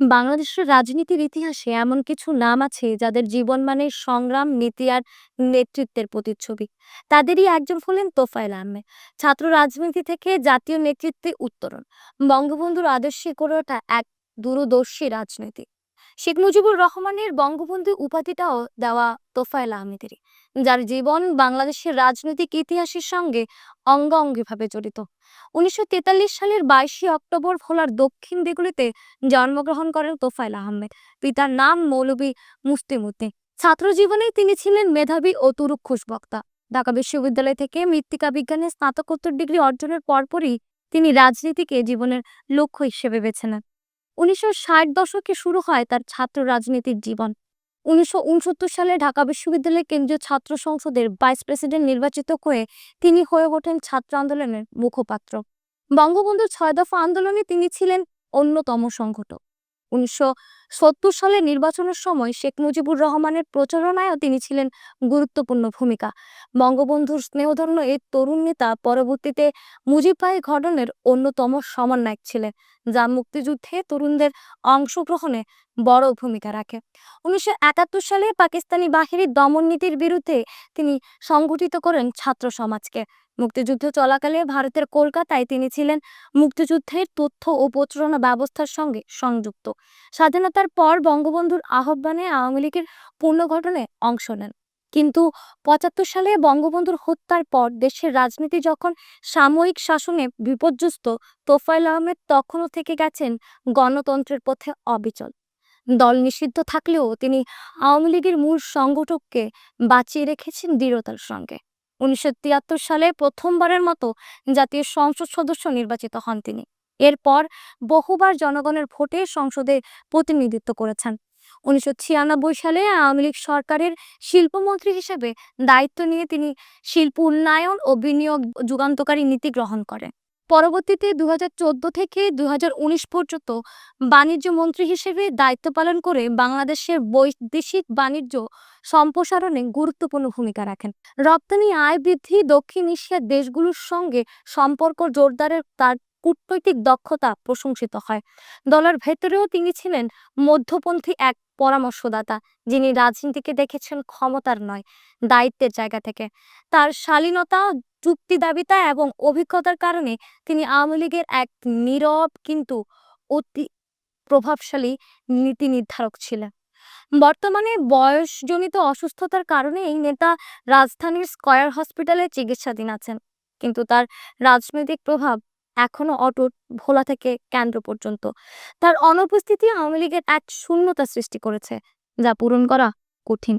বাংলাদেশের রাজনীতির ইতিহাসে এমন কিছু নাম আছে যাদের জীবন মানে সংগ্রাম, নীতি আর নেতৃত্বের প্রতিচ্ছবি। তাদেরই একজন হলেন তোফায়েল আহমেদ। ছাত্র রাজনীতি থেকে জাতীয় নেতৃত্বে উত্তরণ। বঙ্গবন্ধুর আদর্শে করে ওঠা এক দূরদর্শী রাজনীতি। শেখ মুজিবুর রহমানের বঙ্গবন্ধু উপাধিটাও দেওয়া তোফায়েল আহমেদেরই, যার জীবন বাংলাদেশের রাজনৈতিক ইতিহাসের সঙ্গে অঙ্গাঙ্গিভাবে জড়িত। উনিশশো তেতাল্লিশ সালের বাইশে অক্টোবর ভোলার দক্ষিণ দিগুলিতে জন্মগ্রহণ করেন তোফায়েল আহমেদ। পিতার নাম মৌলভী মুস্তিমুদ্দিন ছাত্র জীবনে তিনি ছিলেন মেধাবী ও তুরুক্ষুষ বক্তা। ঢাকা বিশ্ববিদ্যালয় থেকে মৃত্তিকা বিজ্ঞানে স্নাতকোত্তর ডিগ্রি অর্জনের পরপরই তিনি রাজনীতিকে জীবনের লক্ষ্য হিসেবে বেছে নেন। উনিশশো ষাট দশকে শুরু হয় তার ছাত্র রাজনীতির জীবন। উনিশশো উনসত্তর সালে ঢাকা বিশ্ববিদ্যালয়ের কেন্দ্রীয় ছাত্র সংসদের ভাইস প্রেসিডেন্ট নির্বাচিত হয়ে তিনি হয়ে ওঠেন ছাত্র আন্দোলনের মুখপাত্র। বঙ্গবন্ধুর ছয় দফা আন্দোলনে তিনি ছিলেন অন্যতম সংগঠক। উনিশশো সত্তর সালে নির্বাচনের সময় শেখ মুজিবুর রহমানের প্রচারণায়ও তিনি ছিলেন গুরুত্বপূর্ণ ভূমিকা। বঙ্গবন্ধুর স্নেহধন্য এই তরুণ নেতা পরবর্তীতে মুজিব ভাই ঘটনের অন্যতম সমন্বয়ক ছিলেন। যা মুক্তিযুদ্ধে তরুণদের অংশগ্রহণে বড় ভূমিকা রাখে। উনিশশো একাত্তর সালে পাকিস্তানি বাহিনীর দমন নীতির বিরুদ্ধে তিনি সংগঠিত করেন ছাত্র সমাজকে। মুক্তিযুদ্ধ চলাকালে ভারতের কলকাতায় তিনি ছিলেন। মুক্তিযুদ্ধের তথ্য ও প্রচারণা ব্যবস্থার সঙ্গে সংযুক্ত। স্বাধীনতার পর বঙ্গবন্ধুর আহ্বানে আওয়ামী লীগের পুনর্গঠনে অংশ নেন। কিন্তু পঁচাত্তর সালে বঙ্গবন্ধুর হত্যার পর দেশের রাজনীতি যখন সাময়িক শাসনে বিপর্যস্ত, তোফায়েল আহমেদ তখনও থেকে গেছেন গণতন্ত্রের পথে অবিচল। দল নিষিদ্ধ থাকলেও তিনি আওয়ামী লীগের মূল সংগঠককে বাঁচিয়ে রেখেছেন দৃঢ়তার সঙ্গে। উনিশশো তিয়াত্তর সালে প্রথমবারের মতো জাতীয় সংসদ সদস্য নির্বাচিত হন তিনি। এরপর বহুবার জনগণের ভোটে সংসদে প্রতিনিধিত্ব করেছেন। উনিশশো ছিয়ানব্বই সালে আওয়ামী লীগ সরকারের শিল্পমন্ত্রী হিসেবে দায়িত্ব নিয়ে তিনি শিল্প উন্নয়ন ও বিনিয়োগ যুগান্তকারী নীতি গ্রহণ করেন। পরবর্তীতে দু হাজার চোদ্দ থেকে দু হাজার উনিশ পর্যন্ত বাণিজ্য মন্ত্রী হিসেবে দায়িত্ব পালন করে বাংলাদেশের বৈদেশিক বাণিজ্য সম্প্রসারণে গুরুত্বপূর্ণ ভূমিকা রাখেন। রপ্তানি আয় বৃদ্ধি দক্ষিণ এশিয়ার দেশগুলোর সঙ্গে সম্পর্ক জোরদারের তার কূটনৈতিক দক্ষতা প্রশংসিত হয়। দলের ভেতরেও তিনি ছিলেন মধ্যপন্থী এক পরামর্শদাতা যিনি রাজনীতিকে দেখেছেন ক্ষমতার নয়, দায়িত্বের জায়গা থেকে। তার শালীনতা, যুক্তি দাবিতা এবং অভিজ্ঞতার কারণে তিনি আওয়ামী লীগের এক নীরব কিন্তু অতি প্রভাবশালী নীতি নির্ধারক ছিলেন। বর্তমানে বয়সজনিত অসুস্থতার কারণে এই নেতা রাজধানীর স্কয়ার হসপিটালে চিকিৎসাধীন আছেন। কিন্তু তার রাজনৈতিক প্রভাব এখনও অটুট ভোলা থেকে কেন্দ্র পর্যন্ত। তার অনুপস্থিতি আওয়ামী লীগের এক শূন্যতা সৃষ্টি করেছে, যা পূরণ করা কঠিন।